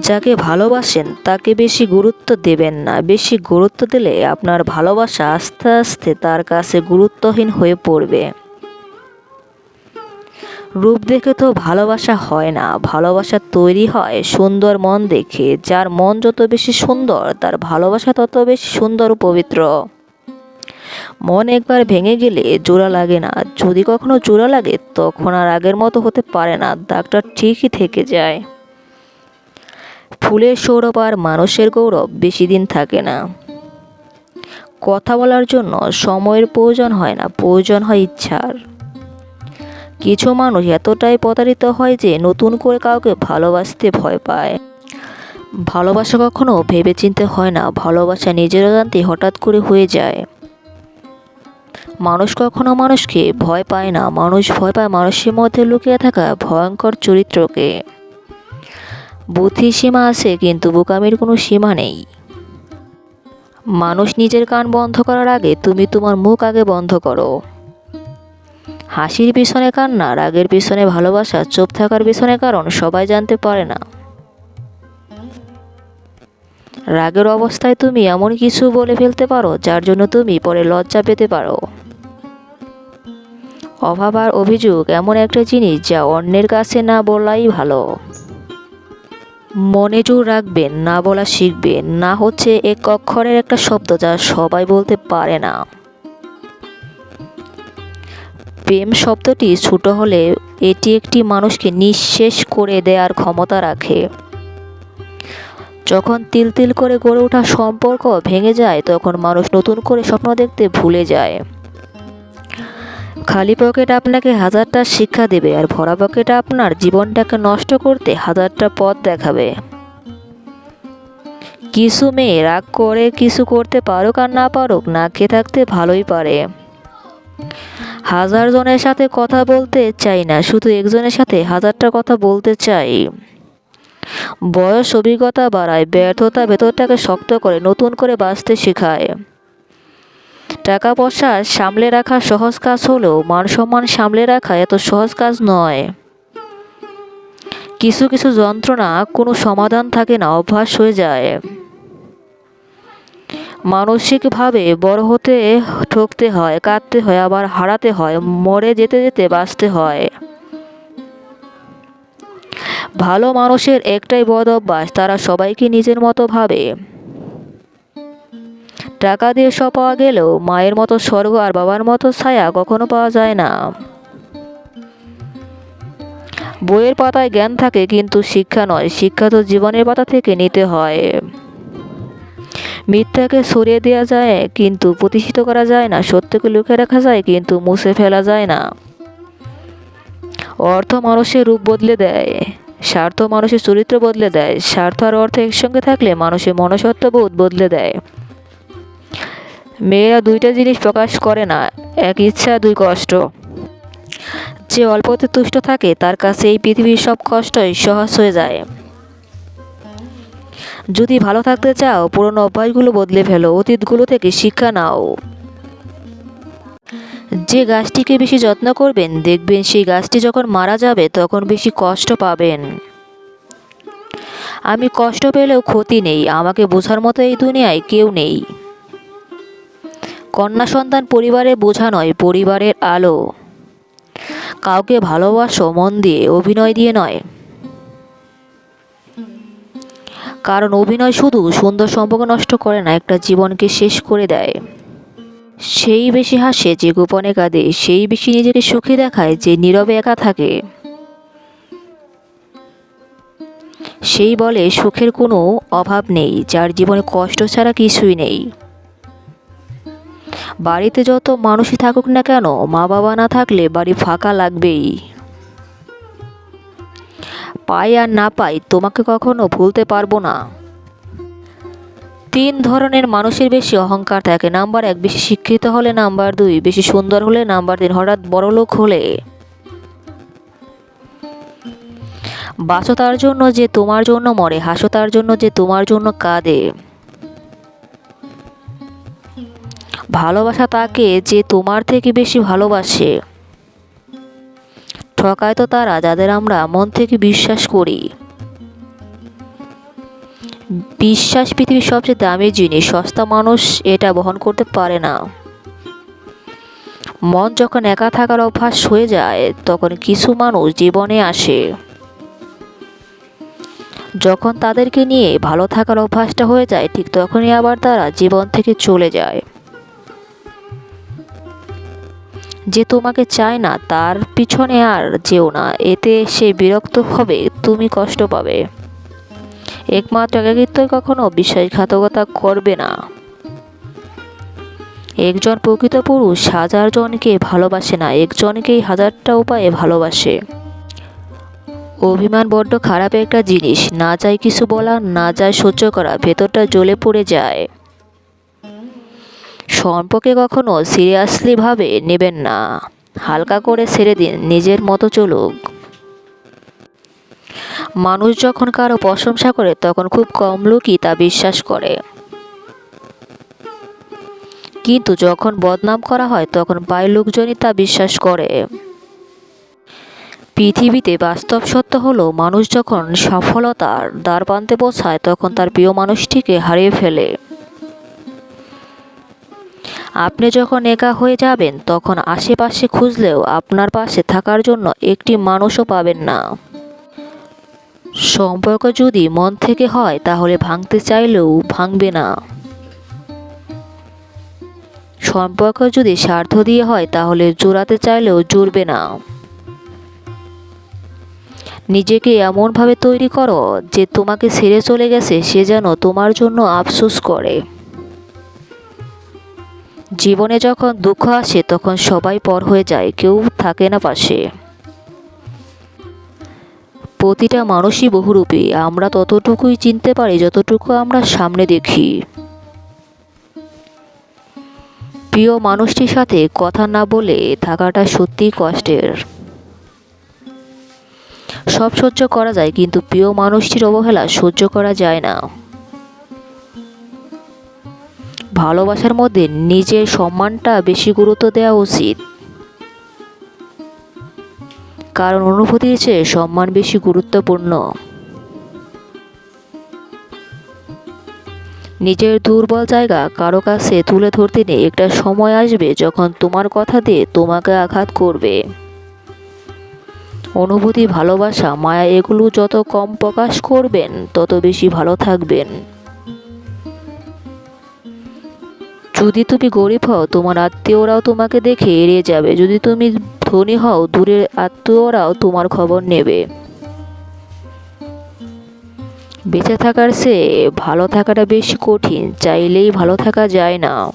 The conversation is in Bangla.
যাকে ভালোবাসেন, তাকে বেশি গুরুত্ব দেবেন না। বেশি গুরুত্ব দিলে আপনার ভালোবাসা আস্তে আস্তে তার কাছে গুরুত্বহীন হয়ে পড়বে। রূপ দেখে তো ভালোবাসা হয় না। ভালোবাসা তৈরি হয় সুন্দর মন দেখে। যার মন যত বেশি সুন্দর, তার ভালোবাসা তত বেশি সুন্দর ও পবিত্র। মন একবার ভেঙে গেলে জোড়া লাগে না। যদি কখনো জোড়া লাগে, তখন আর আগের মতো হতে পারে না। দাগটা ঠিকই থেকে যায়। ফুলের সৌরভ আর মানুষের গৌরব বেশি দিন থাকে না। কথা বলার জন্য সময়ের প্রয়োজন হয় না, প্রয়োজন হয় ইচ্ছার। কিছু মানুষ এতটাই প্রতারিত হয় যে নতুন করে কাউকে ভালোবাসতে ভয় পায়। ভালোবাসা কখনো ভেবেচিন্তে হয় না, ভালোবাসা নিজের অজান্তে হঠাৎ করে হয়ে যায়। মানুষ কখনো মানুষকে ভয় পায় না, মানুষ ভয় পায় মানুষের মধ্যে লুকিয়ে থাকা ভয়ঙ্কর চরিত্রকে। বুদ্ধির সীমা আছে, কিন্তু বোকামির কোনো সীমা নেই। মানুষ নিজের কান বন্ধ করার আগে তুমি তোমার মুখ আগে বন্ধ করো। হাসির পিছনে কান্না, রাগের পিছনে ভালোবাসা, চুপ থাকার পিছনে কারণ সবাই জানতে পারে না। রাগের অবস্থায় তুমি এমন কিছু বলে ফেলতে পারো, যার জন্য তুমি পরে লজ্জা পেতে পারো। অভাব আর অভিযোগ এমন একটা জিনিস যা অন্যের কাছে না বলাই ভালো। মনে জোর রাখবেন না বলা শিখবেন না হচ্ছে এক অক্ষরের একটা শব্দ যা সবাই বলতে পারে না। প্রেম শব্দটি ছোট হলে এটি একটি মানুষকে নিঃশেষ করে দেওয়ার ক্ষমতা রাখে। যখন তিল তিল করে গড়ে ওঠা সম্পর্ক ভেঙে যায়, তখন মানুষ নতুন করে স্বপ্ন দেখতে ভুলে যায়। খালি পকেট আপনাকে হাজারটা শিক্ষা দেবে আর ভরা পকেট আপনার জীবনটাকে নষ্ট করতে হাজারটা পথ দেখাবে। কিছু মেয়ে রাগ করে কিছু করতে পারুক আর না পারুক, না খেয়ে থাকতে ভালোই পারে। হাজার জনের সাথে কথা বলতে চাই না, শুধু একজনের সাথে হাজারটা কথা বলতে চাই। বয়স, অভিজ্ঞতা বাড়ায়, ব্যর্থতা ভেতরটাকে শক্ত করে, নতুন করে বাঁচতে শেখায়। টাকা পয়সা সামলে রাখা সহজ কাজ হলেও মান সম্মান সামলে রাখা এত সহজ কাজ নয়। কিছু কিছু যন্ত্রণা কোনো সমাধান থাকে না, অভ্যাস হয়ে যায়। মানসিকভাবে বড় হতে ঠকতে হয়, কাঁদতে হয়, আবার হারাতে হয়, মরে যেতে যেতে বাঁচতে হয়। ভালো মানুষের একটাই বদ অভ্যাস, তারা সবাইকে নিজের মতো ভাবে। টাকা দিয়ে সব পাওয়া গেলেও মায়ের মতো স্বর্গ আর বাবার মতো ছায়া কখনো পাওয়া যায় না। বইয়ের পাতায় জ্ঞান থাকে, কিন্তু শিক্ষা নয়। শিক্ষা তো জীবনের পাতা থেকে নিতে হয়। মিথ্যাকে সরিয়ে দেওয়া যায়, কিন্তু প্রতিষ্ঠিত করা যায় না। সত্যকে লুকিয়ে রাখা যায়, কিন্তু মুছে ফেলা যায় না। অর্থ মানুষের রূপ বদলে দেয়, স্বার্থ মানুষের চরিত্র বদলে দেয়। স্বার্থ আর অর্থ একসঙ্গে থাকলে মানুষের মনসত্ত্ববোধ বদলে দেয়। মেয়েরা দুইটা জিনিস প্রকাশ করে না, এক ইচ্ছা, দুই কষ্ট। যে অল্পতে তুষ্ট থাকে, তার কাছে এই পৃথিবীর সব কষ্টই সহজ হয়ে যায়। যদি ভালো থাকতে চাও, পুরনো অভ্যাসগুলো বদলে ফেলো, অতীতগুলো থেকে শিক্ষা নাও। যে গাছটিকে বেশি যত্ন করবেন, দেখবেন সেই গাছটি যখন মারা যাবে, তখন বেশি কষ্ট পাবেন। আমি কষ্ট পেলেও ক্ষতি নেই, আমাকে বোঝার মতো এই দুনিয়ায় কেউ নেই। কন্যা সন্তান পরিবারে বোঝা নয়, পরিবারের আলো। কাউকে ভালোবাসো, মন দিয়ে, অভিনয় দিয়ে নয়। কারণ অভিনয় শুধু সুন্দর সম্পর্ক নষ্ট করে না, একটা জীবনকে শেষ করে দেয়। সেই বেশি হাসে যে গোপনে কাঁদে, সেই বেশি নিজেকে সুখী দেখায় যে নীরবে একা থাকে। সেই বলে সুখের কোনো অভাব নেই, যার জীবনে কষ্ট ছাড়া কিছুই নেই। বাড়িতে যত মানুষই থাকুক না কেন মা বাবা না থাকলে বাড়ি ফাঁকা লাগবেই। পাই আর না পাই তোমাকে কখনো ভুলতে পারব না। তিন ধরনের মানুষের বেশি অহংকার থাকে। নাম্বার এক, বেশি শিক্ষিত হলে নাম্বার দুই, বেশি সুন্দর হলে নাম্বার তিন, হঠাৎ বড় লোক হলে। বাঁচো তার জন্য যে তোমার জন্য মরে হাসো তার জন্য যে তোমার জন্য কাঁদে। ভালোবাসা তাকে যে তোমার থেকে বেশি ভালোবাসে। ঠকায় তো তারা যাদের আমরা মন থেকে বিশ্বাস করি। বিশ্বাস পৃথিবীর সবচেয়ে দামি জিনিস, সস্তা মানুষ এটা বহন করতে পারে না। মন যখন একা থাকার অভ্যাস হয়ে যায়, তখন কিছু মানুষ জীবনে আসে। যখন তাদেরকে নিয়ে ভালো থাকার অভ্যাসটা হয়ে যায়, ঠিক তখনই আবার তারা জীবন থেকে চলে যায়। যে তোমাকে চায় না, তার পিছনে আর যেও না, এতে সে বিরক্ত হবে, তুমি কষ্ট পাবে। একমাত্র একাকিত্ব কখনো বিশ্বাসঘাতকতা করবে না। একজন প্রকৃত পুরুষ হাজার জনকে ভালোবাসে না, একজনকেই হাজারটা উপায়ে ভালোবাসে। অভিমান বড্ড খারাপ একটা জিনিস, না যায় কিছু বলা না যায় সহ্য করা, ভেতরটা জ্বলে পড়ে যায়। সম্পর্কে কখনো সিরিয়াসলি ভাবে নেবেন না। হালকা করে ছেড়ে দিন, নিজের মতো চলুক। মানুষ যখন কারও প্রশংসা করে, তখন খুব কম লোকই তা বিশ্বাস করে। কিন্তু যখন বদনাম করা হয়, তখন প্রায় লোকজনই তা বিশ্বাস করে। পৃথিবীতে বাস্তব সত্য হলো, মানুষ যখন সফলতার দ্বার প্রান্তে পৌঁছায়, তখন তার প্রিয় মানুষটিকে হারিয়ে ফেলে। আপনি যখন একা হয়ে যাবেন, তখন আশেপাশে খুঁজলেও আপনার পাশে থাকার জন্য একটি মানুষও পাবেন না। সম্পর্ক যদি মন থেকে হয়, তাহলে ভাঙতে চাইলেও ভাঙবে না। সম্পর্ক যদি স্বার্থ দিয়ে হয়, তাহলে জোড়াতে চাইলেও জুড়বে না। নিজেকে এমনভাবে তৈরি করো যে তোমাকে ছেড়ে চলে গেছে, সে যেন তোমার জন্য আফসোস করে। জীবনে যখন দুঃখ আসে, তখন সবাই পর হয়ে যায়, কেউ থাকে না পাশে। প্রতিটা মানুষই বহুরূপী, আমরা ততটুকুই চিনতে পারি, যতটুকু আমরা সামনে দেখি। প্রিয় মানুষটির সাথে কথা না বলে থাকাটা সত্যিই কষ্টের। সব সহ্য করা যায়, কিন্তু প্রিয় মানুষটির অবহেলা সহ্য করা যায় না। ভালোবাসার মধ্যে নিজের সম্মানটা বেশি গুরুত্ব দেওয়া উচিত। কারণ অনুভূতির চেয়ে সম্মান বেশি গুরুত্বপূর্ণ। নিজের দুর্বল জায়গা কারও কাছে তুলে ধরতে নেই একটা সময় আসবে যখন তোমার কথা দিয়ে তোমাকে আঘাত করবে। অনুভূতি, ভালোবাসা, মায়া, এগুলো যত কম প্রকাশ করবেন, তত বেশি ভালো থাকবেন। যদি তুমি গরিব হও, তোমার আত্মীয়রাও তোমাকে দেখে এড়িয়ে যাবে। যদি তুমি ধনী হও, দূরের আত্মীয়রাও তোমার খবর নেবে। বেঁচে থাকার সে ভালো থাকাটা বেশি কঠিন, চাইলেই ভালো থাকা যায় না।